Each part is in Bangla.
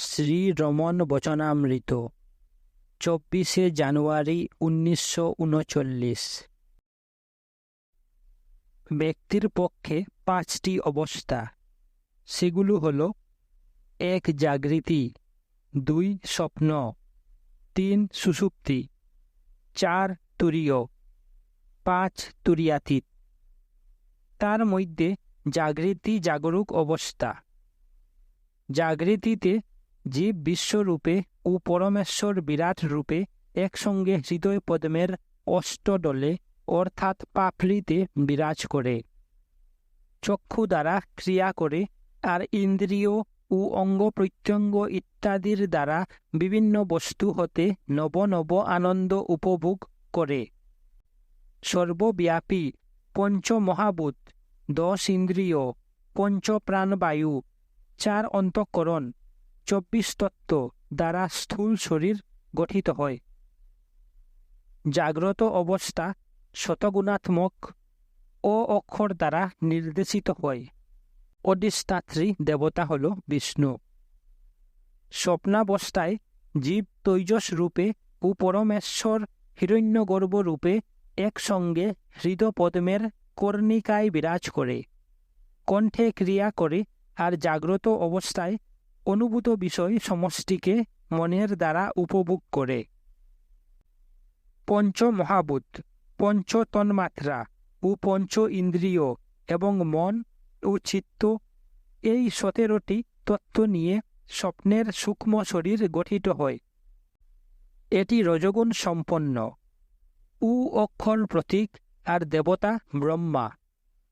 শ্রী রমন বচনামৃত চব্বিশে জানুয়ারি উনিশশো উনচল্লিশ। ব্যক্তির পক্ষে পাঁচটি অবস্থা, সেগুলো হল, এক জাগৃতি, দুই স্বপ্ন, তিন সুষুপ্তি চার তুরীয়, পাঁচ তুরিয়াতীত। তার মধ্যে জাগৃতি জাগরুক অবস্থা, জাগৃতিতে জীব বিশ্বরূপে ও পরমেশ্বর বিরাট রূপে একসঙ্গে হৃদয় পদ্মের অষ্টদলে অর্থাৎ পাফলিতে বিরাজ করে। চক্ষু দ্বারা ক্রিয়া করে আর ইন্দ্রিয় ও অঙ্গ প্রত্যঙ্গ ইত্যাদির দ্বারা বিভিন্ন বস্তু হতে নব নব আনন্দ উপভোগ করে। সর্বব্যাপী পঞ্চমহাভূত দশ ইন্দ্রিয়, পঞ্চপ্রাণবায়ু, চার অন্তঃকরণ চব্বিশ তত্ত্ব দ্বারা স্থূল শরীর গঠিত হয়। জাগ্রত অবস্থা শতগুণাত্মক ও অক্ষর দ্বারা নির্দেশিত হয়। অধিষ্ঠাত্রী দেবতা হল বিষ্ণু। স্বপ্নাবস্থায় জীব তৈজস রূপে ও পরমেশ্বর হিরণ্যগর্ভ রূপে একসঙ্গে হৃদপদ্মের কর্ণিকায় বিরাজ করে। কণ্ঠে ক্রিয়া করে আর জাগ্রত অবস্থায় অনুভূত বিষয় সমষ্টিকে মনের দ্বারা উপভোগ করে। পঞ্চ মহাভূত পঞ্চ তন্মাত্রা ও পঞ্চ ইন্দ্রিয় এবং মন ও চিত্ত এই সতেরোটি তত্ত্ব নিয়ে স্বপ্নের সূক্ষ্ম শরীর গঠিত হয়। এটি রজগুণ সম্পন্ন উ অক্ষর প্রতীক আর দেবতা ব্রহ্মা।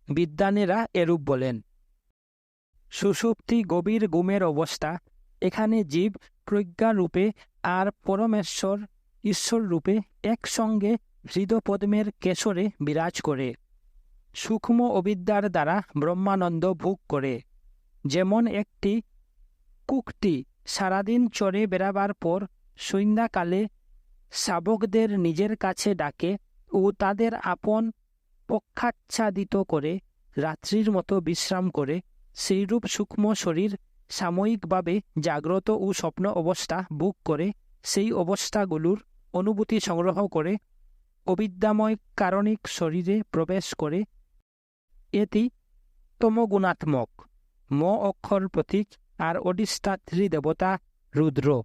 বিদ্যানেরা এরূপ বলেন। সুষুপ্তি গভীর গুমের অবস্থা। এখানে জীব প্রজ্ঞারূপে আর পরমেশ্বর ঈশ্বর রূপে একসঙ্গে হৃদপদ্মের কেশরে বিরাজ করে। সূক্ষ্ম অবিদ্যার দ্বারা ব্রহ্মানন্দ ভোগ করে। যেমন একটি কুকটি সারাদিন চড়ে বেড়াবার পর সন্ধ্যাকালে শাবকদের নিজের কাছে ডাকে ও তাদের আপন পক্ষাচ্ছাদিত করে রাত্রির মতো বিশ্রাম করে সেইরূপ সূক্ষ্ম শরীর সাময়িকভাবে জাগ্রত ও স্বপ্ন অবস্থা বুক করে, সেই অবস্থাগুলোর অনুভূতি সংগ্রহ করে, অবিদ্যাময় কারণিক শরীরে প্রবেশ করে। এটি তমগুণাত্মক, ম অক্ষর প্রতীক আর অডিষ্ঠাত্রী দেবতা রুদ্র।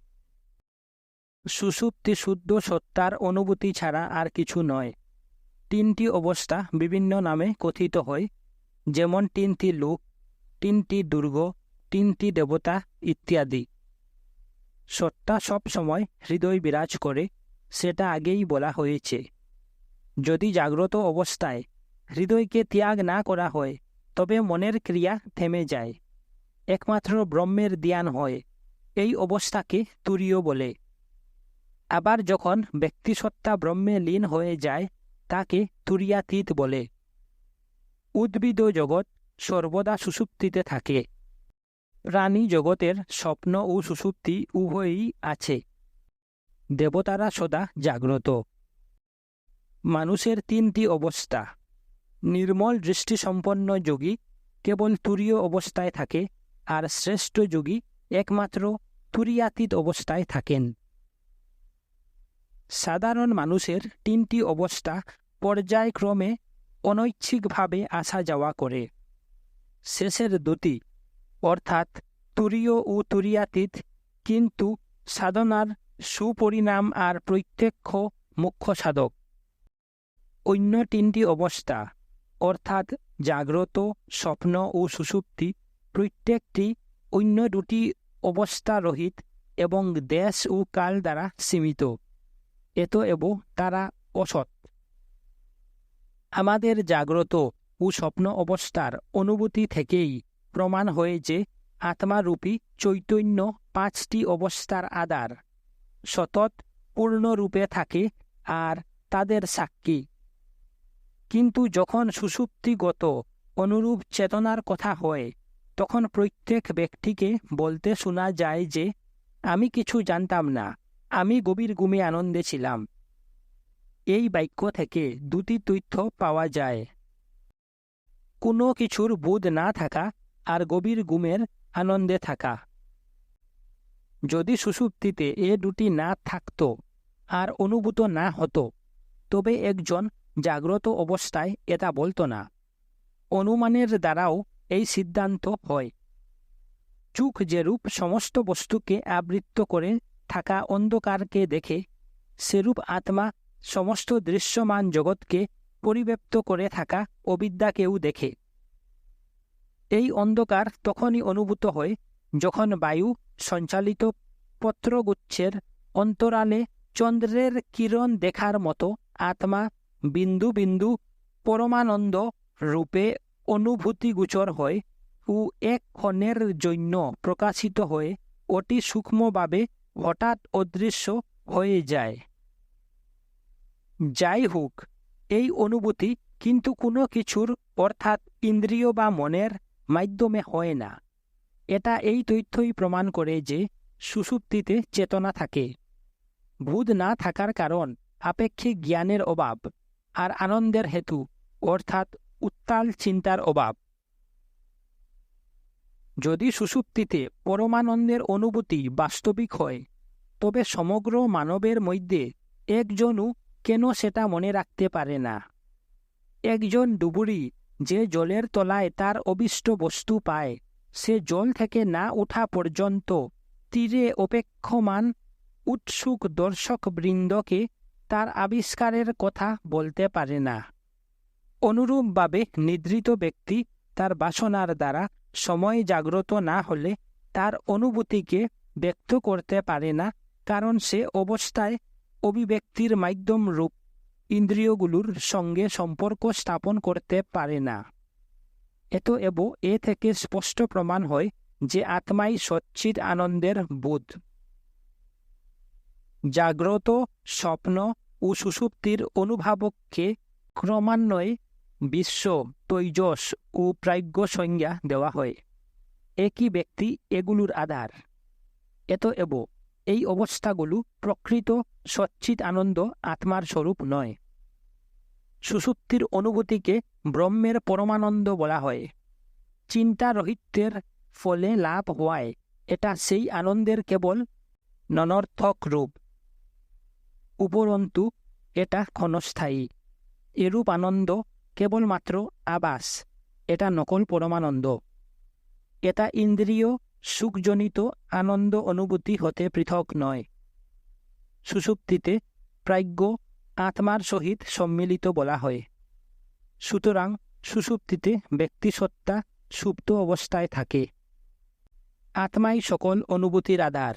সুষুপ্তি শুদ্ধ সত্তার অনুভূতি ছাড়া আর কিছু নয়। তিনটি অবস্থা বিভিন্ন নামে কথিত হয়, যেমন তিনটি লোক তিনটি দুর্গ, তিনটি দেবতা ইত্যাদি। সত্তা সব সময় হৃদয় বিরাজ করে, সেটা আগেই বলা হয়েছে। যদি জাগ্রত অবস্থায় হৃদয়কে ত্যাগ না করা হয়, তবে মনের ক্রিয়া থেমে যায়। একমাত্র ব্রহ্মের ধ্যান হয়, এই অবস্থাকে তুরীয় বলে। আবার যখন ব্যক্তিসত্তা ব্রহ্মে লীন হয়ে যায়, তাকে তুরিয়াতীত বলে। উদ্ভিদ জগৎ সর্বদা সুষুপ্তিতে থাকে। প্রাণী জগতের স্বপ্ন ও সুষুপ্তি উভয়ই আছে। দেবতারা সদা জাগ্রত। মানুষের তিনটি অবস্থা। নির্মল দৃষ্টিসম্পন্ন যোগী কেবল তুরীয় অবস্থায় থাকে আর শ্রেষ্ঠ যোগী একমাত্র তুরিয়াতীত অবস্থায় থাকেন। সাধারণ মানুষের তিনটি অবস্থা পর্যায়ক্রমে অনৈচ্ছিকভাবে আসা যাওয়া করে। শেষের দুটি। অর্থাৎ তুরীয় ও তুরিয়াতীত, কিন্তু সাধনার সুপরিণাম আর প্রত্যক্ষ মুখ্য সাধক। অন্য তিনটি অবস্থা, অর্থাৎ জাগ্রত, স্বপ্ন ও সুষুপ্তি প্রত্যেকটি অন্য দুটি অবস্থা রহিত এবং দেশ ও কাল দ্বারা সীমিত। এত এব তারা অসৎ। আমাদের জাগ্রত ও স্বপ্ন অবস্থার অনুভূতি থেকেই প্রমাণ হয়ে যে আত্মারূপী চৈতন্য পাঁচটি অবস্থার আধার সতত, পূর্ণরূপে থাকে আর তাদের সাক্ষী। কিন্তু যখন সুষুপ্তিগত অনুরূপ চেতনার কথা হয়, তখন প্রত্যেক ব্যক্তিকে বলতে শোনা যায় যে, আমি কিছু জানতাম না, আমি গভীর গুমে আনন্দে ছিলাম। এই বাক্য থেকে দুটি তথ্য পাওয়া যায়। কোনো কিছুর বোধ না থাকা আর গভীর গুমের আনন্দে থাকা। যদি সুষুপ্তিতে এ দুটি না থাকত আর অনুভূত না হতো, তবে একজন জাগ্রত অবস্থায় এটা বলতো না। অনুমানের দ্বারাও এই সিদ্ধান্ত হয়। চুক যেরূপ সমস্ত বস্তুকে আবৃত্ত করে থাকা অন্ধকারকে দেখে, সেরূপ আত্মা সমস্ত দৃশ্যমান জগৎকে পরিব্যাপ্ত করে থাকা অবিদ্যাকেও দেখে। এই অন্ধকার তখনই অনুভূত হয় যখন বায়ু সঞ্চালিত পত্রগুচ্ছের অন্তরালে চন্দ্রের কিরণ দেখার মতো আত্মা বিন্দু বিন্দু পরমানন্দ রূপে অনুভূতিগোচর হয় ও এক ক্ষণের জন্য প্রকাশিত হয়ে অতি সূক্ষ্মভাবে হঠাৎ অদৃশ্য হয়ে যায়। যাই হোক এই অনুভূতি কিন্তু কোনো কিছুর অর্থাৎ ইন্দ্রিয় বা মনের মাধ্যমে হয় না। এটা এই তথ্যই প্রমাণ করে যে সুষুপ্তিতে চেতনা থাকে। বুধ না থাকার কারণ আপেক্ষিক জ্ঞানের অভাব আর আনন্দের হেতু, অর্থাৎ উত্তাল চিন্তার অভাব। যদি সুষুপ্তিতে পরমানন্দের অনুভূতি বাস্তবিক হয়, তবে সমগ্র মানবের মধ্যে একজনও কেন সেটা মনে রাখতে পারে না? একজন ডুবুরি যে জলের তলায় তার অবিষ্ট বস্তু পায়, সে জল থেকে না ওঠা পর্যন্ত তীরে অপেক্ষমান উৎসুক দর্শক বৃন্দকে তার আবিষ্কারের কথা বলতে পারে না। অনুরূপভাবে নিদ্রিত ব্যক্তি তার বাসনার দ্বারা সময় জাগ্রত না হলে তার অনুভূতিকে ব্যক্ত করতে পারে না, কারণ সে অবস্থায় অভিব্যক্তির মাধ্যম রূপ ইন্দ্রিয়গুলোর সঙ্গে সম্পর্ক স্থাপন করতে পারে না। এত এব এ থেকে স্পষ্ট প্রমাণ হয় যে আত্মাই সচ্চিত আনন্দের বোধ। জাগ্রত স্বপ্ন ও সুষুপ্তির অনুভাবককে ক্রমান্বয়ে বিশ্ব, তৈজস ও প্রাজ্ঞ সংজ্ঞা দেওয়া হয়। একই ব্যক্তি এগুলোর আধার। এত এব এই অবস্থাগুলো প্রকৃত সচ্চিত আনন্দ আত্মার স্বরূপ নয়। সুষুপ্তির অনুভূতিকে ব্রহ্মের পরমানন্দ বলা হয়। চিন্তা রহিত্যের ফলে লাভ হওয়ায় এটা সেই আনন্দের কেবল ননর্থক রূপ। উপরন্তু, এটা ক্ষণস্থায়ী। এরূপ আনন্দ কেবলমাত্র আবাস, এটা নকল পরমানন্দ। এটা ইন্দ্রিয় সুখজনিত আনন্দ অনুভূতি হতে পৃথক নয়। সুষুপ্তিতে প্রাজ্ঞ আত্মার সহিত সম্মিলিত বলা হয়। সুতরাং সুষুপ্তিতে ব্যক্তিসত্তা সুপ্ত অবস্থায় থাকে। আত্মাই সকল অনুভূতির আধার।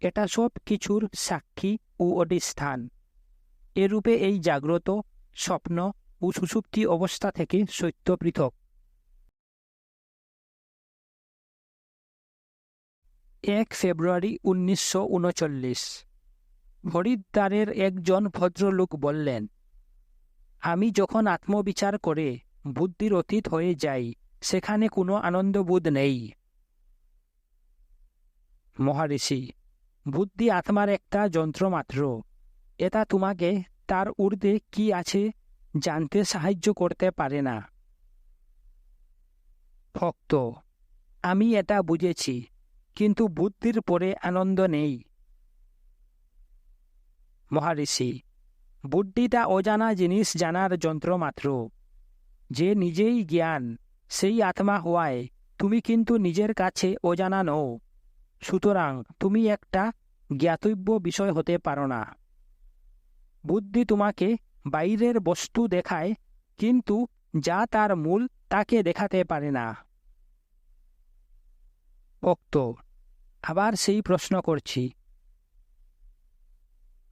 এটা সব কিছুর সাক্ষী ও অধিষ্ঠান। এরূপে এই জাগ্রত, স্বপ্ন ও সুষুপ্তি অবস্থা থেকে সত্য পৃথক। এক ফেব্রুয়ারি উনিশশো উনচল্লিশ। হরিদ্বারের একজন ভদ্রলোক বললেন, আমি যখন আত্মবিচার করে বুদ্ধির অতীত হয়ে যাই, সেখানে কোনো আনন্দবোধ নেই। মহারিষি, বুদ্ধি আত্মার একটা যন্ত্র মাত্র। এটা তোমাকে তার ঊর্ধ্বে কি আছে জানতে সাহায্য করতে পারে না। ভক্ত, আমি এটা বুঝেছি। কিন্তু বুদ্ধির পরে আনন্দ নেই। মহারিষি, বুদ্ধিটা অজানা জিনিস জানার যন্ত্র মাত্র। যে নিজেই জ্ঞান, সেই আত্মা হওয়ায় তুমি কিন্তু নিজের কাছে অজানা নও। সুতরাং তুমি একটা জ্ঞাতব্য বিষয় হতে পারো না। বুদ্ধি তোমাকে বাইরের বস্তু দেখায়, কিন্তু যা তার মূল তাকে দেখাতে পারে না। ভক্ত আবার সেই প্রশ্ন করছি।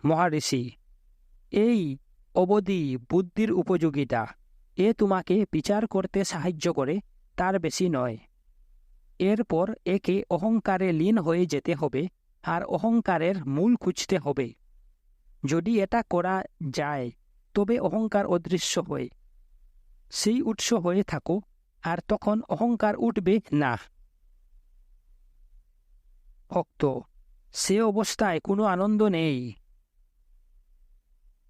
মহারিষি এই অবধি বুদ্ধির উপযোগিতা, এ তোমাকে বিচার করতে সাহায্য করে, তার বেশি নয়। এরপর একে অহংকারে লীন হয়ে যেতে হবে, আর অহংকারের মূল খুঁজতে হবে। যদি এটা করা যায়, তবে অহংকার অদৃশ্য হয়। সেই উৎস হয়ে থাকো, আর তখন অহংকার উঠবে না। ভক্ত, সে অবস্থায় কোনো আনন্দ নেই।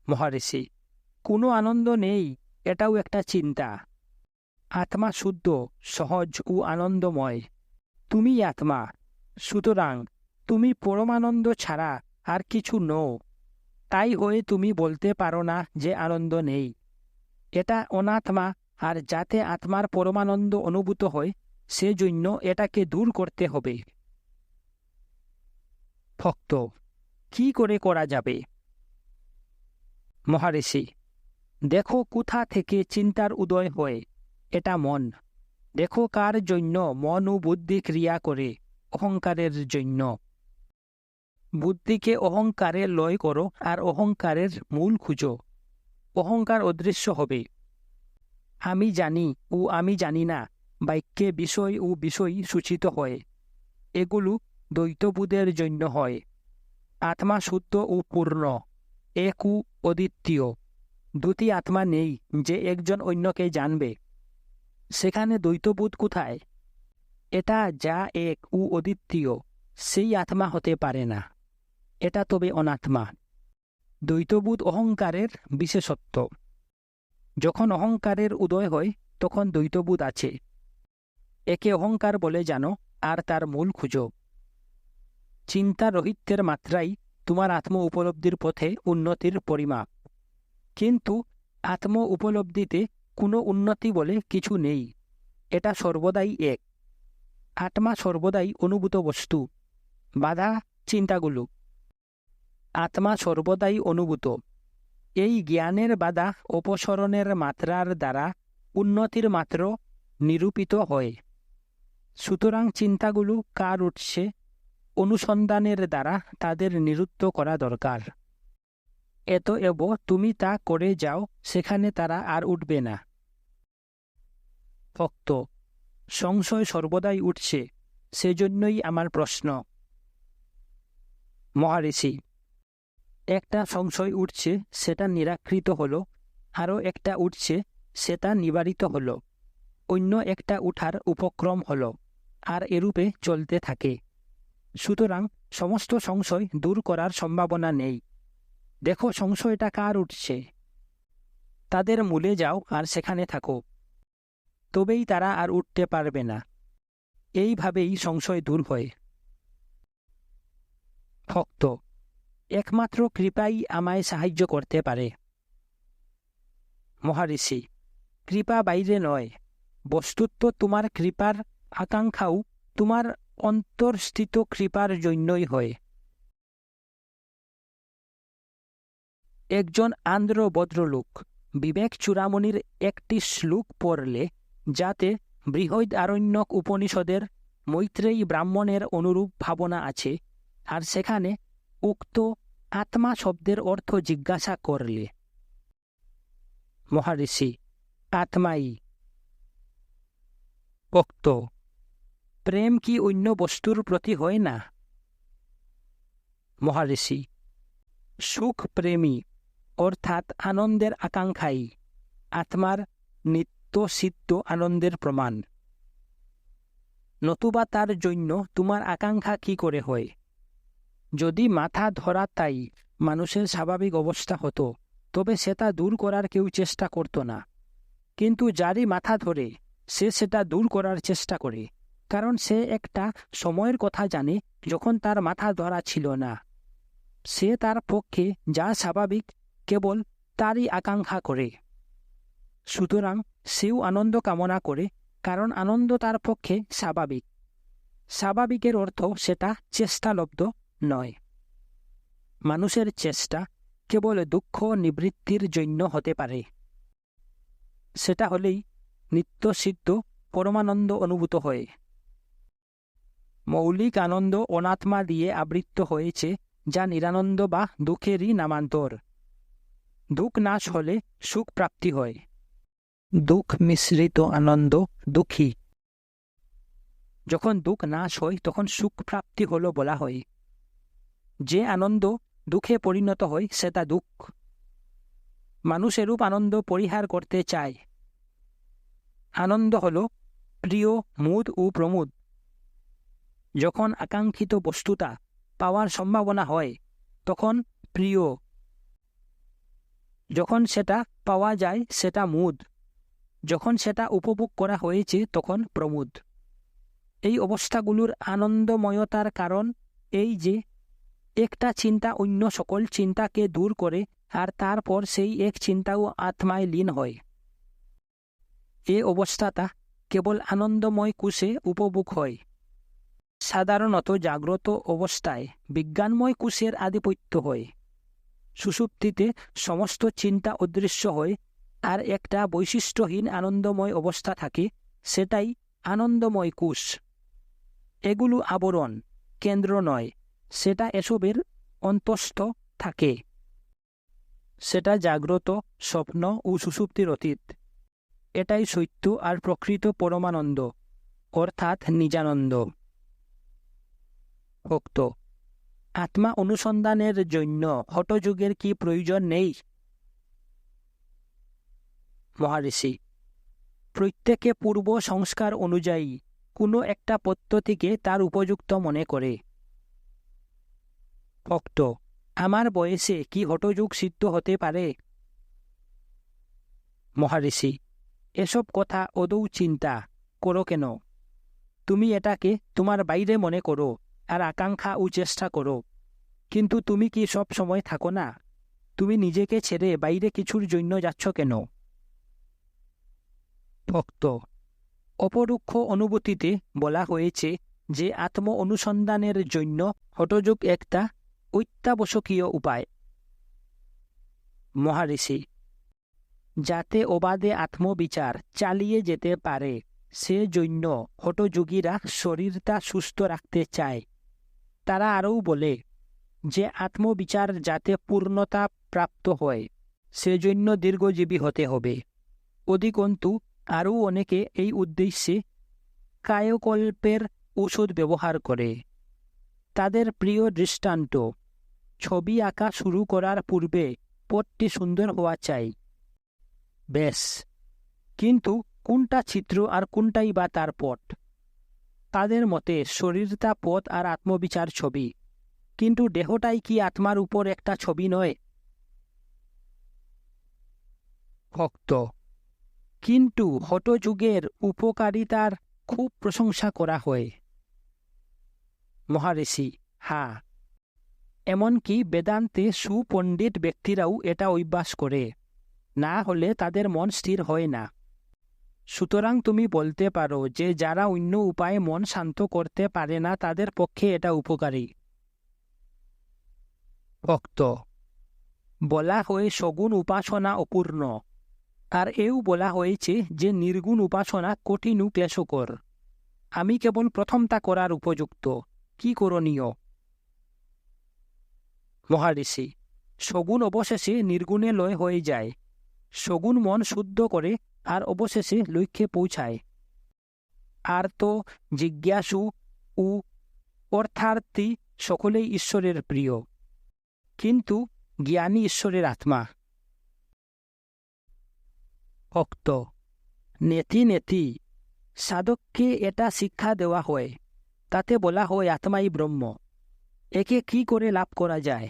মহারিষি, কোনো আনন্দ নেই, এটাও একটা চিন্তা। আত্মা শুদ্ধ, সহজ ও আনন্দময়। তুমি আত্মা, সুতরাং তুমি পরমানন্দ ছাড়া আর কিছু নও। তাই হয়ে তুমি বলতে পারো না যে আনন্দ নেই। এটা অনাত্মা, আর যাতে আত্মার পরমানন্দ অনুভূত হয়, সেজন্য এটাকে দূর করতে হবে। ভক্ত, কি করে করা যাবে? মহারিষি, দেখো কোথা থেকে চিন্তার উদয় হয়, এটা মন। দেখো কার জন্য মন ও বুদ্ধি ক্রিয়া করে, অহংকারের জন্য। বুদ্ধিকে অহংকারে লয় করো আর অহংকারের মূল খুঁজো। অহংকার অদৃশ্য হবে। আমি জানি ও আমি জানি না, বাক্যে বিষয় ও বিষয় সূচিত হয়। এগুলো দ্বৈতবোধের জন্য হয়। আত্মা শুদ্ধ ও পূর্ণ, এক ও অদ্বিতীয়। দুটি আত্মা নেই যে একজন অন্যকে জানবে। সেখানে দ্বৈতবোধ কোথায়? এটা যা এক ও অদ্বিতীয়, সেই আত্মা হতে পারে না। এটা তবে অনাত্মা। দ্বৈতবোধ অহংকারের বিশেষত্ব। যখন অহংকারের উদয় হয়, তখন দ্বৈতবোধ আছে। একে অহংকার বলে জানো, আর তার মূল খুঁজো। চিন্তা রহিত্যের মাত্রাই তোমার আত্ম উপলব্ধির পথে উন্নতির পরিমাপ। কিন্তু আত্ম উপলব্ধিতে কোনো উন্নতি বলে কিছু নেই। এটা সর্বদাই এক। আত্মা সর্বদাই অনুভূত বস্তু। বাধা চিন্তাগুলো। আত্মা সর্বদাই অনুভূত। এই জ্ঞানের বাধা অপসরণের মাত্রার দ্বারা উন্নতির মাত্র নিরূপিত হয়। সুতরাং চিন্তাগুলো কার উঠছে অনুসন্ধানের দ্বারা তাদের নিরুত্ত করা দরকার। এত এব, তুমি তা করে যাও, সেখানে তারা আর উঠবে না। ভক্ত, সংশয় সর্বদাই উঠছে, সেজন্যই আমার প্রশ্ন। মহারিষি একটা সংশয় উঠছে, সেটা নিরাকৃত হলো, আরও একটা উঠছে, সেটা নিবারিত হলো। অন্য একটা উঠার উপক্রম হলো, আর এরূপে চলতে থাকে। সুতরাং সমস্ত সংশয় দূর করার সম্ভাবনা নেই। দেখো সংশয়টা কার উঠছে। তাদের মূলে যাও আর সেখানে থাকো। তবেই তারা আর উঠতে পারবে না। এইভাবেই সংশয় দূর হয়। ভক্ত, একমাত্র কৃপাই আমায় সাহায্য করতে পারে। মহারিষি, কৃপা বাইরে নয়। বস্তুত্ব তোমার কৃপার আকাঙ্ক্ষাও তোমার অন্তর্স্থিত কৃপার জন্যই হয়। একজন আন্দ্র ভদ্রলোক বিবেক চূড়ামণির একটি শ্লোক পড়লে, যাতে বৃহৎ আরণ্যক উপনিষদের মৈত্রেয়ী ব্রাহ্মণের অনুরূপ ভাবনা আছে, আর সেখানে উক্ত আত্মা শব্দের অর্থ জিজ্ঞাসা করলে। মহারিষি আত্মাই। ভক্ত প্রেম কি অন্য বস্তুর প্রতি হয় না? মহারিষি সুখ প্রেমী অর্থাৎ আনন্দের আকাঙ্ক্ষাই আত্মার নিত্য সিদ্ধ আনন্দের প্রমাণ নতুবা তার জন্য তোমার আকাঙ্ক্ষা কি করে হয়? যদি মাথা ধরা তাই মানুষের স্বাভাবিক অবস্থা হতো, তবে সেটা দূর করার কেউ চেষ্টা করত না। কিন্তু যারই মাথা ধরে সে সেটা দূর করার চেষ্টা করে কারণ সে একটা সময়ের কথা জানে যখন তার মাথা ধরা ছিল না। সে তার পক্ষে যা স্বাভাবিক, কেবল তারই আকাঙ্ক্ষা করে। সুতরাং সেও আনন্দ কামনা করে, কারণ আনন্দ তার পক্ষে স্বাভাবিক। স্বাভাবিকের অর্থ সেটা চেষ্টালব্ধ নয়। মানুষের চেষ্টা কেবল দুঃখ নিবৃত্তির জন্য হতে পারে। সেটা হলেই নিত্যসিদ্ধ পরমানন্দ অনুভূত হয়। মৌলিক আনন্দ অনাত্মা দিয়ে আবৃত্ত হয়েছে, যা নিরানন্দ বা দুঃখেরই নামান্তর। দুঃখ নাশ হলে সুখ প্রাপ্তি হয়। দুঃখ মিশ্রিত আনন্দ দুঃখী। যখন দুঃখ নাশ হয়, তখন সুখ প্রাপ্তি হলো বলা হয়। যে আনন্দ দুঃখে পরিণত হয় সেটা দুঃখ। মানুষ এরূপ আনন্দ পরিহার করতে চায়। আনন্দ হল প্রিয়, মুদ ও প্রমোদ। যখন আকাঙ্ক্ষিত বস্তুটা পাওয়ার সম্ভাবনা হয়, তখন প্রিয়। যখন সেটা পাওয়া যায়, সেটা মুদ। যখন সেটা উপভোগ করা হয়েছে, তখন প্রমোদ। এই অবস্থাগুলোর আনন্দময়তার কারণ এই যে, একটা চিন্তা অন্য সকল চিন্তাকে দূর করে, আর তারপর সেই এক চিন্তাও আত্মায় লীন হয়। এ অবস্থাটা কেবল আনন্দময় কুশে উপভোগ হয়। সাধারণত জাগ্রত অবস্থায় বিজ্ঞানময় কুশের আধিপত্য হয়। সুষুপ্তিতে সমস্ত চিন্তা অদৃশ্য হয় আর একটা বৈশিষ্ট্যহীন আনন্দময় অবস্থা থাকে, সেটাই আনন্দময় কুশ এগুলো আবরণ, কেন্দ্র নয়, সেটা এসবের অন্তস্থ থাকে। সেটা জাগ্রত স্বপ্ন ও সুষুপ্তির অতীত। এটাই সত্য আর প্রকৃত পরমানন্দ, অর্থাৎ নিজানন্দ। ভক্ত। আত্মা অনুসন্ধানের জন্য হটযুগের কি প্রয়োজন নেই? মহারিষি প্রত্যেকে পূর্ব সংস্কার অনুযায়ী কোনো একটা পদ্ধতিকে তার উপযুক্ত মনে করে। ভক্ত, আমার বয়সে কি হটযুগ সিদ্ধ হতে পারে? মহারিষি এসব কথা অদৌ চিন্তা করো কেন? তুমি এটাকে তোমার বাইরে মনে করো। আর আকাঙ্ক্ষা ও চেষ্টা করো। কিন্তু তুমি কি সব সময় থাকো না? তুমি নিজেকে ছেড়ে বাইরে কিছুর জন্য যাচ্ছ কেন? ভক্ত, অপরুক্ষ অনুভূতিতে বলা হয়েছে যে আত্ম অনুসন্ধানের জন্য হটযোগ একটা অত্যাবশ্যকীয় উপায়। মহারিষি, যাতে অবাধে আত্মবিচার চালিয়ে যেতে পারে সে জন্য হটযোগীরা শরীরটা সুস্থ রাখতে চায়। তারা আরও বলে যে আত্মবিচার যাতে পূর্ণতা প্রাপ্ত হয়, সেজন্য দীর্ঘজীবী হতে হবে। অধিকন্তু আরও অনেকে এই উদ্দেশ্যে কায়কল্পের ওষুধ ব্যবহার করে। তাদের প্রিয় দৃষ্টান্ত, ছবি আঁকা শুরু করার পূর্বে পটটি সুন্দর হওয়া চাই। বেশ কিন্তু কোনটা চিত্র আর কোনটাই বা তার পট তাদের মতে, শরীরটা পথ আর আত্মবিচার ছবি। কিন্তু দেহটাই কি আত্মার উপর একটা ছবি নয়? ভক্ত, কিন্তু হটযুগের উপকারিতার খুব প্রশংসা করা হয়। মহারিষি হা এমনকি বেদান্তে সুপণ্ডিত ব্যক্তিরাও এটা অভ্যাস করে। না হলে তাদের মন স্থির হয় না। সুতরাং তুমি বলতে পারো যে যারা অন্য উপায়ে মন শান্ত করতে পারে না, তাদের পক্ষে এটা উপকারী। ভক্ত, বলা হয় সগুণ উপাসনা অপূর্ণ। আর এও বলা হয়েছে যে নির্গুণ উপাসনা কঠিন ও ক্লেশকর। আমি কেবল প্রথমটা করার উপযুক্ত। কি করণীয়? মহারিষি সগুণ অবশেষে নির্গুণে লয় হয়ে যায়। সগুণ মন শুদ্ধ করে আর অবশেষে লক্ষ্যে পৌঁছায়। আর তো জিজ্ঞাসু ও অর্থার্থী সকলেই ঈশ্বরের প্রিয়। কিন্তু জ্ঞানী ঈশ্বরের আত্মা। ভক্ত, নেতি নেতি, সাধককে এটা শিক্ষা দেওয়া হয়। তাতে বলা হয় আত্মাই ব্রহ্ম। একে কি করে লাভ করা যায়?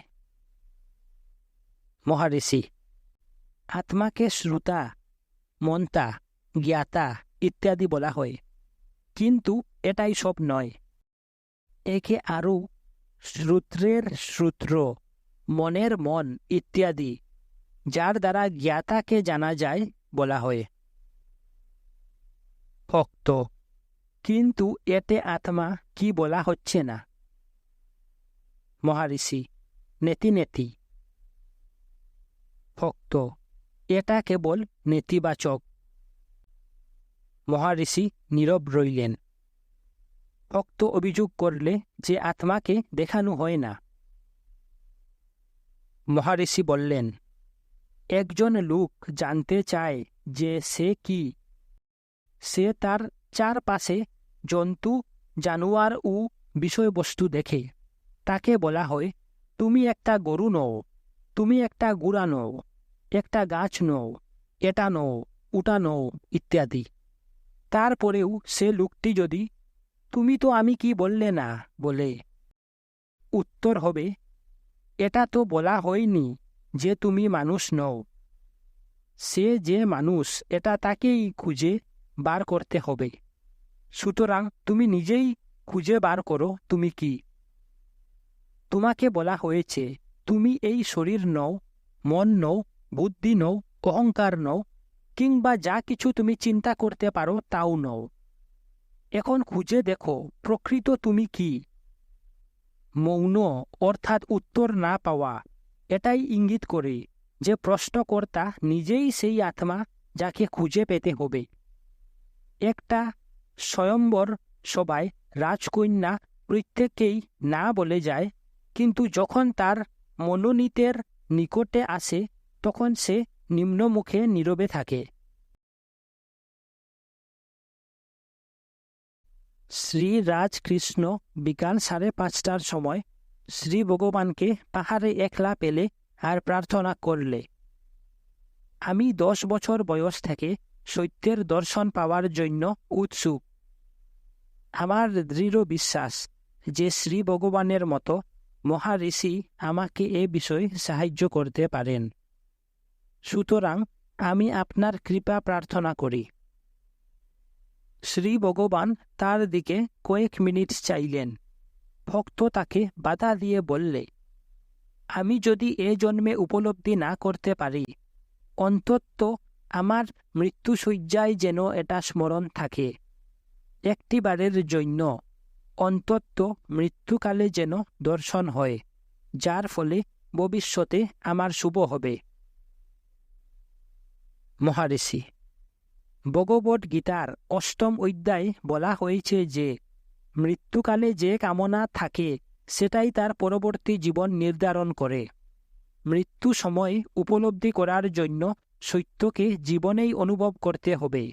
মহারিষি আত্মাকে শ্রুতা মন্তা, জ্ঞাতা ইত্যাদি বলা হয়। কিন্তু এটাই সব নয়। একে আরও শ্রুত্রের শ্রুত্র, মনের মন ইত্যাদি, যার দ্বারা জ্ঞাতাকে জানা যায় বলা হয়। ভক্ত, কিন্তু এতে আত্মা কি বলা হচ্ছে না? মহারিষি, নেতি নেতি। ভক্ত এটা কেবল নেতিবাচক। মহারিষি নীরব রইলেন ভক্ত অভিযোগ করলে যে আত্মাকে দেখানো হয় না। মহারিষি বললেন, একজন লোক জানতে চায় যে সে কি। সে তার চারপাশে জন্তু, জানোয়ার ও বিষয়বস্তু দেখে। তাকে বলা হয়, তুমি একটা গরু নও, তুমি একটা গুড়া নও। একটা গাছ নও, এটা নও, ওটা নও, ইত্যাদি। তারপরেও সে লোকটি যদি, তুমি তো আমি কি বললে না? বলে, উত্তর হবে, এটা তো বলা হয়নি যে তুমি মানুষ নও। সে যে মানুষ, এটা তাকেই খুঁজে বার করতে হবে। সুতরাং তুমি নিজেই খুঁজে বার করো, তুমি কি? তোমাকে বলা হয়েছে, তুমি এই শরীর নও, মন নও বুদ্ধি নও, অহংকার নও, কিংবা যা কিছু তুমি চিন্তা করতে পারো তাও নও। এখন খুঁজে দেখো, প্রকৃত তুমি কি? মৌন, অর্থাৎ উত্তর না পাওয়া, এটাই ইঙ্গিত করে যে প্রশ্নকর্তা নিজেই সেই আত্মা যাকে খুঁজে পেতে হবে। একটা স্বয়ম্বর সবাই, রাজকন্যা প্রত্যেকেই না বলে যায়, কিন্তু যখন তার মনোনীতের নিকটে আসে তখন সে নিম্নমুখে নীরবে থাকে। শ্রী রাজকৃষ্ণ বিকাল সাড়ে পাঁচটার সময় শ্রী ভগবানকে পাহাড়ে একলা পেলে আর প্রার্থনা করলে। আমি দশ বছর বয়স থেকে সত্যের দর্শন পাওয়ার জন্য উৎসুক। আমার দৃঢ় বিশ্বাস যে শ্রী ভগবানের মতো মহাঋষি আমাকে এ বিষয়ে সাহায্য করতে পারেন। সুতরাং আমি আপনার কৃপা প্রার্থনা করি। শ্রী ভগবান তার দিকে কয়েক মিনিট চাইলেন। ভক্ত তাকে বাধা দিয়ে বললে, আমি যদি এ জন্মে উপলব্ধি না করতে পারি, অন্তত আমার মৃত্যুসজ্জায় যেন এটা স্মরণ থাকে। একটিবারের জন্য অন্তত মৃত্যুকালে যেন দর্শন হয়, যার ফলে ভবিষ্যতে আমার শুভ হবে। মহারিষি ভগবত গীতার অষ্টম অধ্যায় বলা হয়েছে যে, মৃত্যুকালে যে কামনা থাকে, সেটাই তার পরবর্তী জীবন নির্ধারণ করে। মৃত্যু সময় উপলব্ধি করার জন্য সত্যকে জীবনেই অনুভব করতে হবে।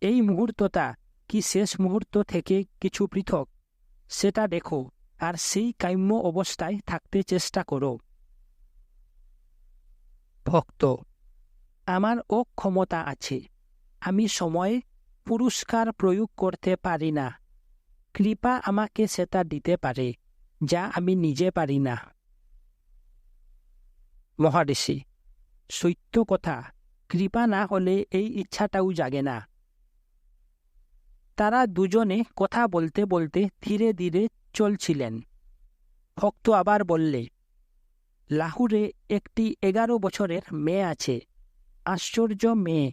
এই মুহূর্তটা কি শেষ মুহূর্ত থেকে কিছু পৃথক? সেটা দেখো আর সেই কাম্য অবস্থায় থাকতে চেষ্টা করো। ভক্ত আমার অক্ষমতা আছে। আমি সময়ে পুরস্কার প্রয়োগ করতে পারি না। কৃপা আমাকে সেটা দিতে পারে, যা আমি নিজে পারি না। মহারিষি সত্য কথা, কৃপা না হলে এই ইচ্ছাটাও জাগে না। তারা দুজনে কথা বলতে বলতে ধীরে ধীরে চলছিলেন। ভক্ত আবার বললে, লাহুরে একটি এগারো বছরের মেয়ে আছে আশ্চর্য মেয়ে।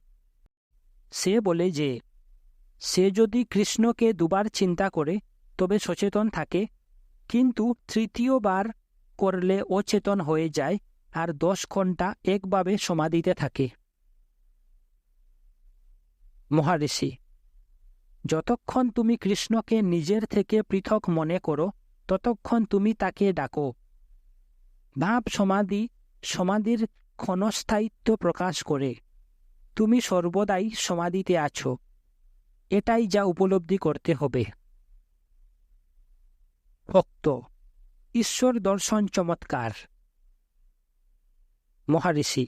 সে বলে যে, সে যদি কৃষ্ণকে দুবার চিন্তা করে, তবে সচেতন থাকে। কিন্তু তৃতীয়বার করলে অচেতন হয়ে যায় আর দশ ঘণ্টা একভাবে সমাধিতে থাকে। মহারিষি যতক্ষণ তুমি কৃষ্ণকে নিজের থেকে পৃথক মনে করো, ততক্ষণ তুমি তাকে ডাকো। ভাব সমাধি, সমাধির ক্ষণস্থায়িত্ব প্রকাশ করে। তুমি সর্বদাই সমাধিতে আছো। এটাই যা উপলব্ধি করতে হবে। ভক্ত, ঈশ্বর দর্শন চমৎকার। মহারিষি,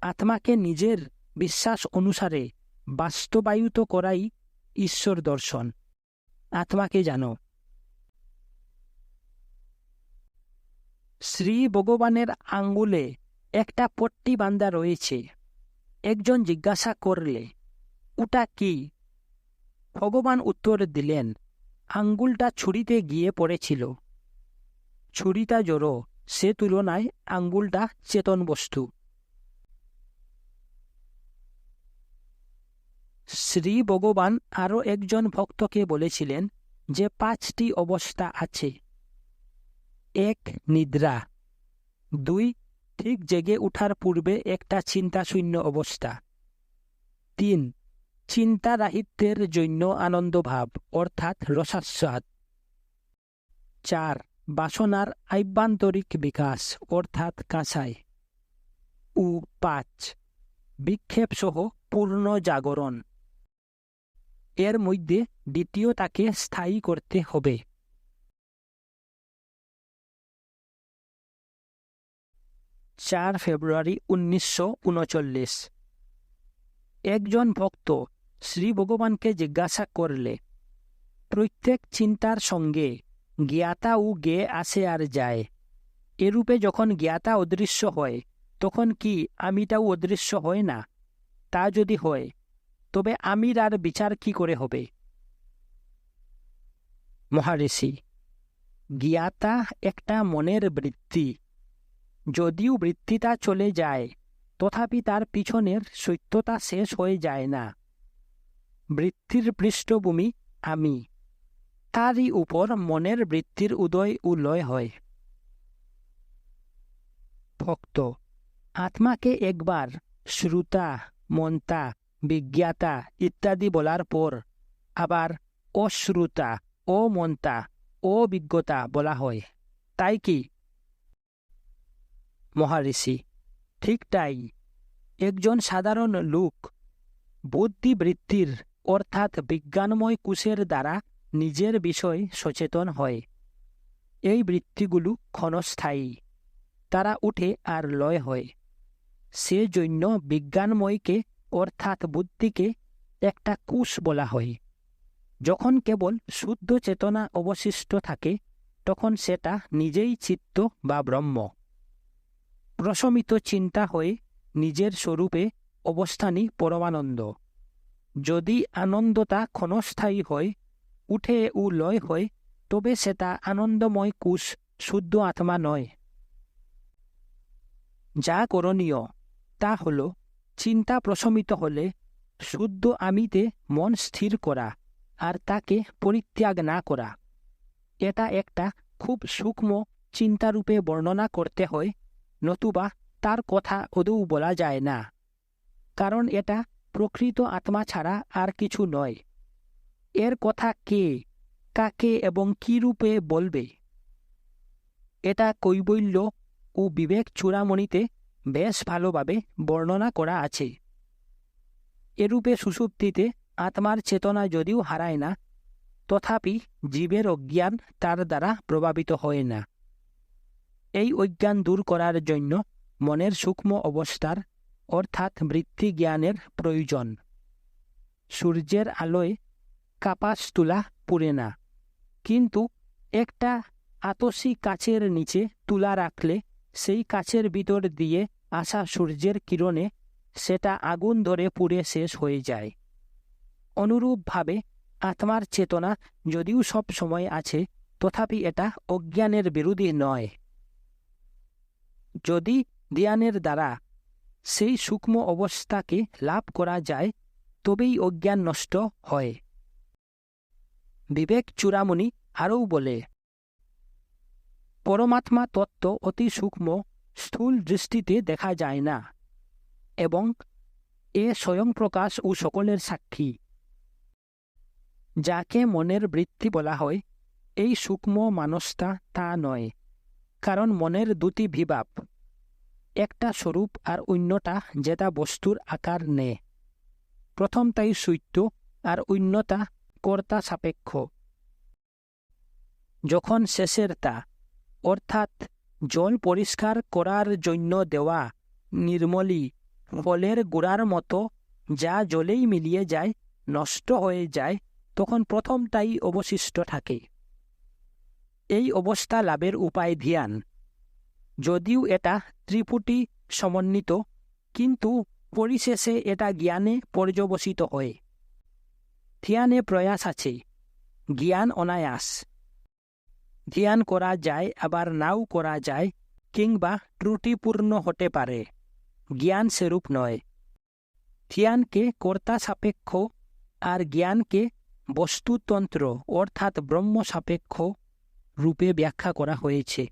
আত্মাকে নিজের বিশ্বাস অনুসারে বাস্তবায়িত করাই ঈশ্বর দর্শন। আত্মাকে জানো। শ্রী ভগবানের আঙ্গুলে একটা পট্টি বান্দা রয়েছে। একজন জিজ্ঞাসা করলে, ওটা কি? ভগবান উত্তর দিলেন, আঙ্গুলটা ছুরিতে গিয়ে পড়েছিল। ছুরিটা জড়ো, সে তুলনায় আঙ্গুলটা চেতন বস্তু। শ্রী ভগবান আরও একজন ভক্তকে বলেছিলেন যে পাঁচটি অবস্থা আছে। এক, নিদ্রা। দুই ঠিক জেগে উঠার পূর্বে একটা চিন্তাশূন্য অবস্থা। তিন চিন্তা রাহিত্যের জন্য আনন্দভাব, অর্থাৎ রসাস্বাদ। চার, বাসনার আভ্যন্তরিক বিকাশ, অর্থাৎ কাঁসাই। উ, পাঁচ, বিক্ষেপসহ পূর্ণ জাগরণ। এর মধ্যে দ্বিতীয়টাকে স্থায়ী করতে হবে। চার ফেব্রুয়ারি উনিশশো উনচল্লিশ। একজন ভক্ত শ্রী ভগবানকে জিজ্ঞাসা করলে, প্রত্যেক চিন্তার সঙ্গে জ্ঞাতা ও গে আসে আর যায়? এরূপে যখন জ্ঞাতা অদৃশ্য হয়, তখন কি আমিটাও অদৃশ্য হয় না? তা যদি হয়, তবে আমির আর বিচার কি করে হবে? মহারিষি জ্ঞাতা একটা মনের বৃত্তি। যদিও বৃত্তিটা চলে যায়, তথাপি তার পিছনের সত্যতা শেষ হয়ে যায় না। বৃত্তির পৃষ্ঠভূমি আমি। তারই উপর মনের বৃত্তির উদয় ও লয় হয়। ভক্ত, আত্মাকে একবার শ্রুতা, মন্তা, বিজ্ঞাতা ইত্যাদি বলার পর আবার অশ্রুতা, অমন্তা অভিজ্ঞতা বলা হয়। তাই কি? মহারিষি ঠিক তাই, একজন সাধারণ লোক বুদ্ধিবৃত্তির অর্থাৎ বিজ্ঞানময় কুশের দ্বারা নিজের বিষয় সচেতন হয়। এই বৃত্তিগুলো ক্ষণস্থায়ী, তারা উঠে আর লয় হয়। সেজন্য বিজ্ঞানময়কে অর্থাৎ বুদ্ধিকে একটা কুশ বলা হয়। যখন কেবল শুদ্ধ চেতনা অবশিষ্ট থাকে, তখন সেটা নিজেই চিত্ত বা ব্রহ্ম। প্রশমিত চিন্তা হয়ে নিজের স্বরূপে অবস্থানই পরমানন্দ যদি আনন্দতা ক্ষণস্থায়ী হয়, উঠে ও লয় হয়, তবে সেটা আনন্দময় কুশ শুদ্ধ আত্মা নয়। যা করণীয়, তা হল চিন্তা প্রশমিত হলে শুদ্ধ আমিতে মন স্থির করা আর তাকে পরিত্যাগ না করা এটা একটা খুব সূক্ষ্ম চিন্তারূপে বর্ণনা করতে হয় নতুবা তার কথা ওদৌ বলা যায় না। কারণ এটা প্রকৃত আত্মা ছাড়া আর কিছু নয়। এর কথা কে, কাকে এবং কি রূপে বলবে? এটা কৈবল্য ও বিবেক চূড়ামণিতে বেশ ভালোভাবে বর্ণনা করা আছে। এরূপে সুষুপ্তিতে আত্মার চেতনা যদিও হারায় না, তথাপি জীবের অজ্ঞান তার দ্বারা প্রভাবিত হয় না। এই অজ্ঞান দূর করার জন্য মনের সূক্ষ্ম অবস্থার অর্থাৎ বৃত্তি জ্ঞানের প্রয়োজন। সূর্যের আলোয় কাপাস তুলা পুড়ে না। কিন্তু একটা আতসী কাচের নিচে তুলা রাখলে সেই কাচের ভিতর দিয়ে আসা সূর্যের কিরণে সেটা আগুন ধরে পুড়ে শেষ হয়ে যায়। অনুরূপভাবে আত্মার চেতনা যদিও সব সময় আছে, তথাপি এটা অজ্ঞানের বিরোধী নয়। যদি ধ্যানের দ্বারা সেই সূক্ষ্ম অবস্থাকে লাভ করা যায়, তবেই অজ্ঞান নষ্ট হয়। বিবেক চূড়ামণি আরও বলে, পরমাত্মা তত্ত্ব অতি সূক্ষ্ম, স্থূল দৃষ্টিতে দেখা যায় না, এবং এ স্বয়ং প্রকাশ ও সকলের সাক্ষী। যাকে মনের বৃত্তি বলা হয়, এই সূক্ষ্ম মানসটা তা নয়। কারণ মনের দুটি বিভাব, একটা স্বরূপ আর অন্যটা যেটা বস্তুর আকার নে। প্রথমটাই সৈত্য আর অন্যতা কর্তা সাপেক্ষ। যখন শেষের তা, অর্থাৎ জল পরিষ্কার করার জন্য দেওয়া নির্মলী ফলের গোড়ার মতো যা জলেই মিলিয়ে যায়, নষ্ট হয়ে যায়, তখন প্রথমটাই অবশিষ্ট থাকে। এই অবস্থা লাভের উপায় ধ্যান। যদিও এটা ত্রিপুটি সমন্বিত, কিন্তু পরিশেষে এটা জ্ঞানে পর্যবসিত হয়। ধ্যানে প্রয়াস আছে, জ্ঞান অনায়াস। ধ্যান করা যায়, আবার নাও করা যায়, কিংবা ত্রুটিপূর্ণ হতে পারে, জ্ঞান সেরূপ নয়। ধ্যানকে কর্তা সাপেক্ষ আর জ্ঞানকে বস্তুতন্ত্র, অর্থাৎ ব্রহ্ম সাপেক্ষ রূপে ব্যাখ্যা করা হয়েছে।